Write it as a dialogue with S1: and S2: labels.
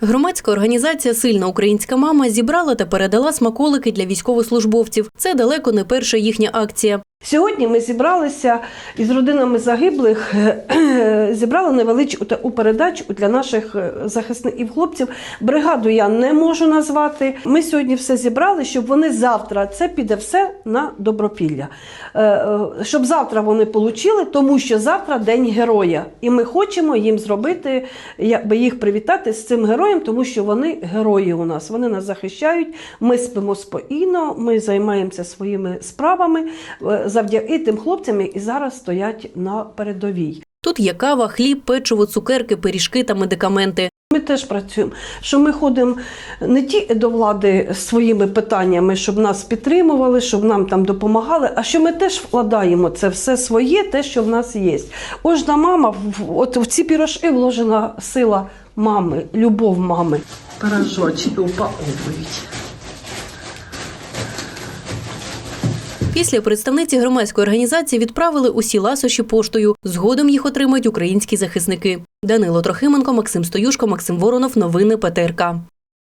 S1: Громадська організація Сильна українська мама зібрала та передала смаколики для військовослужбовців. Це далеко не перша їхня акція.
S2: Сьогодні ми зібралися із родинами загиблих, зібрали невеличку таку передачу для наших е, захисників хлопців. Бригаду я не можу назвати. Ми сьогодні все зібрали, щоб вони завтра це піде все на добропілля. Е, е, Щоб завтра вони отримали, тому що завтра день героя, і ми хочемо їм зробити, якби їх привітати з цим героєм, тому що вони герої у нас. Вони нас захищають. Ми спимо спокійно, ми займаємося своїми справами завдяки тим хлопцям, які зараз стоять на передовій.
S1: Тут є кава, хліб, печиво, цукерки, пиріжки та медикаменти.
S2: Ми теж працюємо, що ми ходимо не ті до влади своїми питаннями, щоб нас підтримували, щоб нам там допомагали, а що ми теж вкладаємо це все своє, те, що в нас є. Кожна мама, в- от в ці пірожки вложена сила мами, любов мами. Пирожочки упаковують.
S1: Після представниці громадської організації відправили усі ласощі поштою. Згодом їх отримають українські захисники. Данило Трохименко, Максим Стоюшко, Максим Воронов. Новини ПТРК.